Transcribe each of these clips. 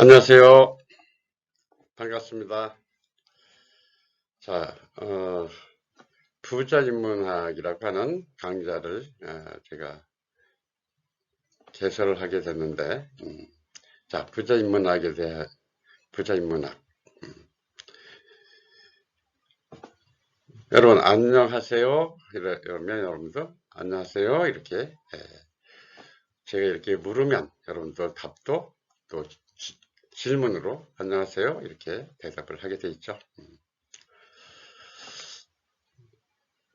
안녕하세요. 반갑습니다. 자, 어, 부자 인문학이라고 하는 강좌를 어, 제가 개설을 하게 됐는데, 음, 자, 부자 인문학에 대해 부자 인문학. 음. 여러분 안녕하세요. 이러- 이러면 여러분도 안녕하세요. 이렇게 예, 제가 이렇게 물으면 여러분도 답도 또 지- 질문으로 안녕하세요 이렇게 대답을 하게 돼 있죠. 음.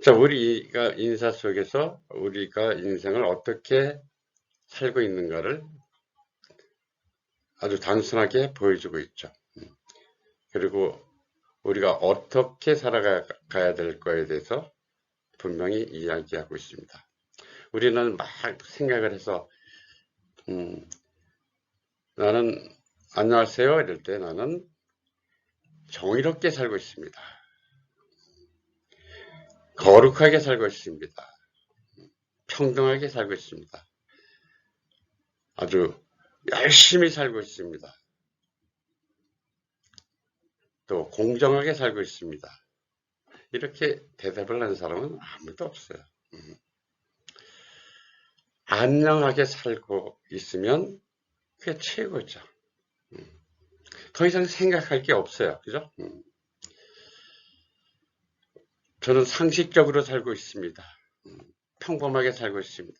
자, 우리가 인사 속에서 우리가 인생을 어떻게 살고 있는가를 아주 단순하게 보여주고 있죠. 음. 그리고 우리가 어떻게 살아가야 될 거에 대해서 분명히 이야기하고 있습니다. 우리는 막 생각을 해서 음, 나는 안녕하세요 이럴 때 나는 정의롭게 살고 있습니다. 거룩하게 살고 있습니다. 평등하게 살고 있습니다. 아주 열심히 살고 있습니다. 또 공정하게 살고 있습니다. 이렇게 대답을 하는 사람은 아무도 없어요. 음. 안녕하게 살고 있으면 그게 최고죠. 음. 더 이상 생각할 게 없어요. 그죠? 음. 저는 상식적으로 살고 있습니다. 음. 평범하게 살고 있습니다.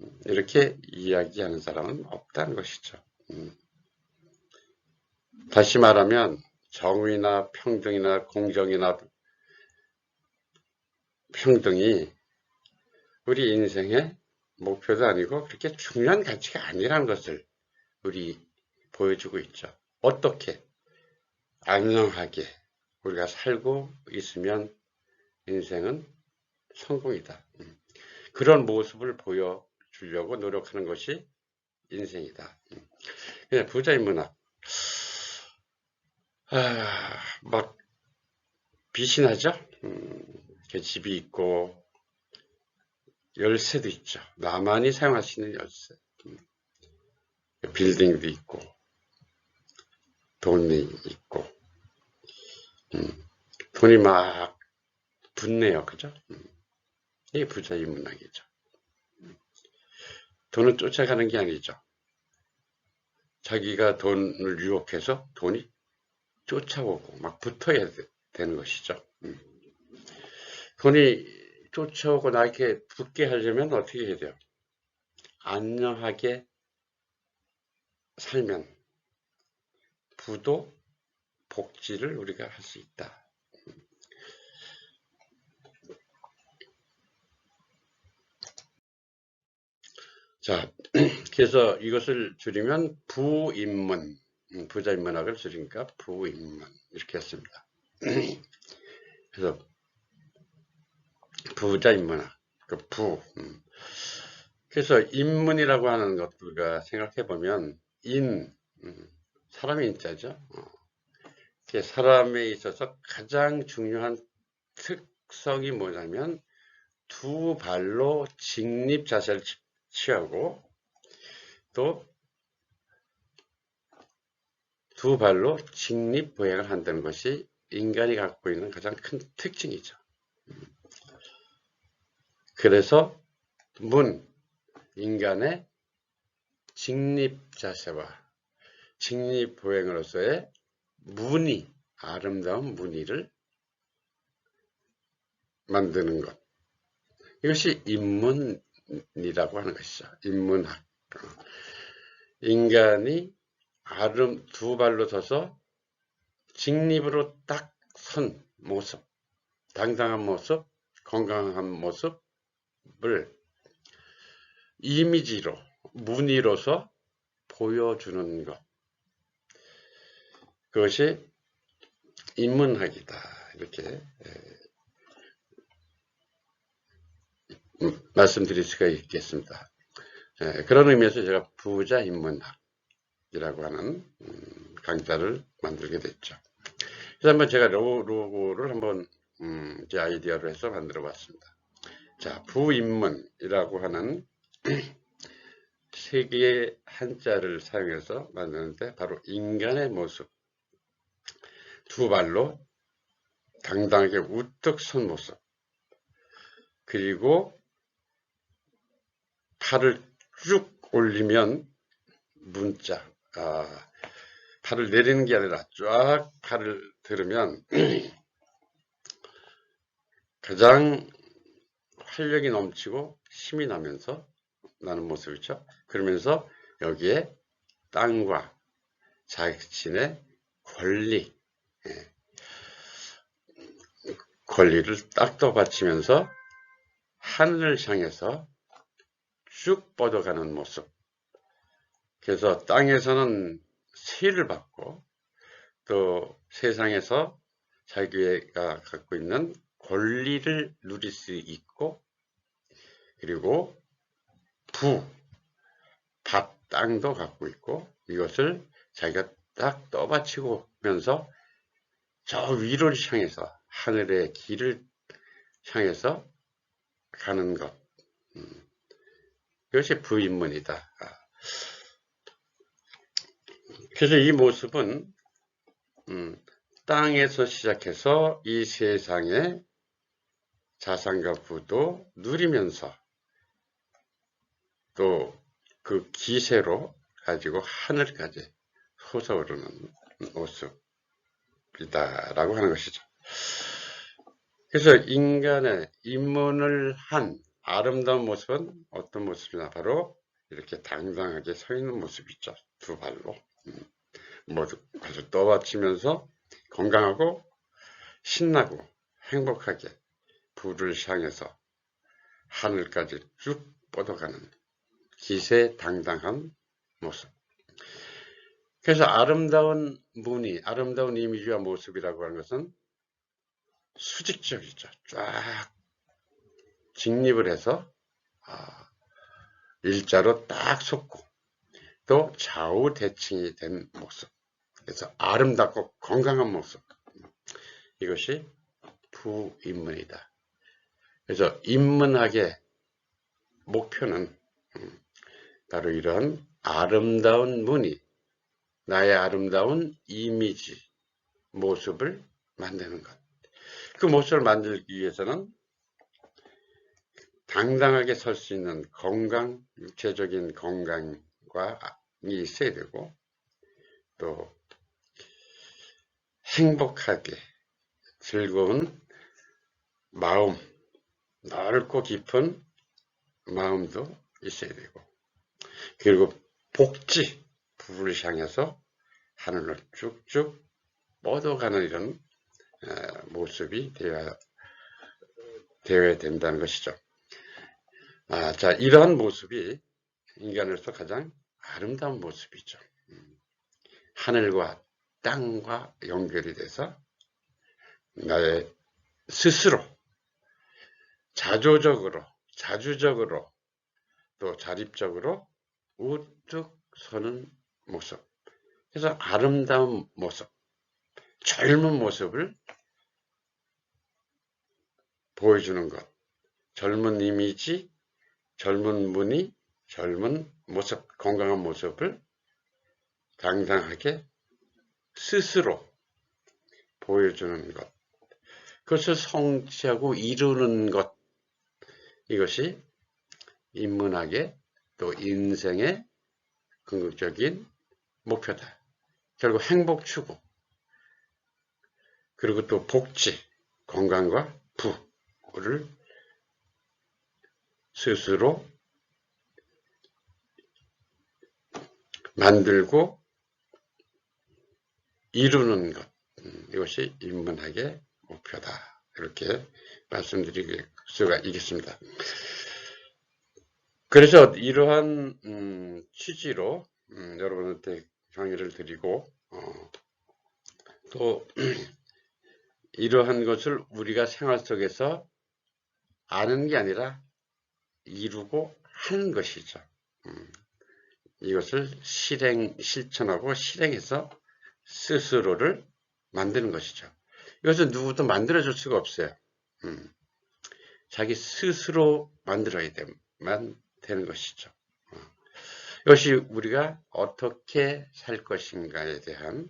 음. 이렇게 이야기하는 사람은 없다는 것이죠. 음. 다시 말하면 정의나 평등이나 공정이나 평등이 우리 인생의 목표도 아니고 그렇게 중요한 가치가 아니라는 것을 우리 보여주고 있죠. 어떻게 안녕하게 우리가 살고 있으면 인생은 성공이다. 음. 그런 모습을 보여주려고 노력하는 것이 인생이다. 음. 그냥 부자인 문학 아, 막 빛이 나죠? 음, 집이 있고 열쇠도 있죠. 나만이 사용할 수 있는 열쇠. 음. 빌딩도 있고 돈이 있고 음. 돈이 막 붙네요. 그죠? 음. 이게 부자의 문학이죠. 음. 돈을 쫓아가는 게 아니죠. 자기가 돈을 유혹해서 돈이 쫓아오고 막 붙어야 되, 는 것이죠. 음. 돈이 쫓아오고 나에게 붙게 하려면 어떻게 해야 돼요? 안녕하게 살면 부도 복지를 우리가 할 수 있다. 자, 그래서 이것을 줄이면 부인문, 음, 부자인문학을 줄이니까 부인문 이렇게 했습니다. 그래서 부자인문학, 그 부. 음. 그래서 인문이라고 하는 것 우리가 생각해 보면 인, 음, 사람의 인자죠. 어. 사람에 있어서 가장 중요한 특성이 뭐냐면 두 발로 직립 자세를 취하고 또 두 발로 직립 보행을 한다는 것이 인간이 갖고 있는 가장 큰 특징이죠. 그래서 문, 인간의 직립 자세와 직립 보행으로서의 무늬, 아름다운 무늬를 만드는 것. 이것이 인문이라고 하는 것이죠. 인문학. 인간이 아름 두 발로 서서 직립으로 딱 선 모습, 당당한 모습, 건강한 모습을 이미지로, 무늬로서 보여주는 것. 그것이 인문학이다. 이렇게 말씀드릴 수가 있겠습니다. 그런 의미에서 제가 부자 인문학이라고 하는 음, 강좌를 만들게 됐죠. 그래서 한번 제가 로고를 한번 음, 제 아이디어로 해서 만들어 봤습니다. 자, 부인문이라고 하는 세 개의 한자를 사용해서 만드는데 바로 인간의 모습. 두 발로 당당하게 우뚝 선 모습. 그리고 팔을 쭉 올리면 문자. 아, 팔을 내리는 게 아니라 쫙 팔을 들으면 가장 활력이 넘치고 힘이 나면서 나는 모습이죠. 그러면서 여기에 땅과 자신의 권리, 예, 권리를 딱 떠 받치면서 하늘을 향해서 쭉 뻗어가는 모습. 그래서 땅에서는 세를 받고 또 세상에서 자기가 갖고 있는 권리를 누릴 수 있고 그리고 부, 밭, 땅도 갖고 있고 이것을 자기가 딱 떠받치고 면서 저 위를 향해서 하늘의 길을 향해서 가는 것 음, 이것이 부인문이다. 아. 그래서 이 모습은 음, 땅에서 시작해서 이 세상의 자산과 부도 누리면서 또 그 기세로 가지고 하늘까지 솟아오르는 모습 이다라고 하는 것이죠. 그래서 인간의 입문을 한 아름다운 모습은 어떤 모습이냐 바로 이렇게 당당하게 서 있는 모습이죠. 두 발로 음, 모두 아주 떠받치면서 건강하고 신나고 행복하게 불을 향해서 하늘까지 쭉 뻗어가는 기세당당한 모습. 그래서 아름다운 무늬, 아름다운 이미지와 모습이라고 하는 것은 수직적이죠. 쫙 직립을 해서 아, 일자로 딱 솟고 또 좌우 대칭이 된 모습. 그래서 아름답고 건강한 모습. 이것이 부인문이다. 그래서 인문학의 목표는 음, 바로 이런 아름다운 무늬, 나의 아름다운 이미지, 모습을 만드는 것. 그 모습을 만들기 위해서는 당당하게 설 수 있는 건강, 육체적인 건강과 이 있어야 되고, 또 행복하게 즐거운 마음, 넓고 깊은 마음도 있어야 되고, 그리고 복지, 부를 향해서 하늘을 쭉쭉 뻗어가는 이런 모습이 되어야, 되어야 된다는 것이죠. 아, 자, 이러한 모습이 인간으로서 가장 아름다운 모습이죠. 음. 하늘과 땅과 연결이 돼서 나의 스스로 자조적으로, 자주적으로, 또 자립적으로 우뚝 서는 모습. 그래서 아름다운 모습, 젊은 모습을 보여주는 것. 젊은 이미지, 젊은 무늬, 젊은 모습, 건강한 모습을 당당하게 스스로 보여주는 것. 그것을 성취하고 이루는 것. 이것이 인문학의 또 인생의 궁극적인 목표다. 결국 행복 추구, 그리고 또 복지, 건강과 부를 스스로 만들고 이루는 것. 음, 이것이 인문학의 목표다. 이렇게 말씀드릴 수가 있겠습니다. 그래서 이러한 음, 취지로 음, 여러분한테 강의를 드리고 어, 또 이러한 것을 우리가 생활 속에서 아는 게 아니라 이루고 하는 것이죠. 음, 이것을 실행, 실천하고 실행해서 스스로를 만드는 것이죠. 이것은 누구도 만들어줄 수가 없어요. 음, 자기 스스로 만들어야 되만 되는 것이죠. 어. 이것이 우리가 어떻게 살 것인가에 대한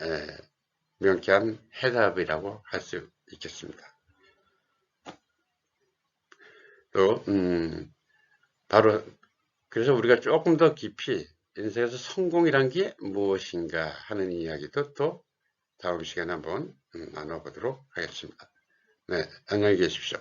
에, 명쾌한 해답이라고 할 수 있겠습니다. 또 음, 바로 그래서 우리가 조금 더 깊이 인생에서 성공이란 게 무엇인가 하는 이야기도 또 다음 시간에 한번 음, 나눠보도록 하겠습니다. 네, 안녕히 계십시오.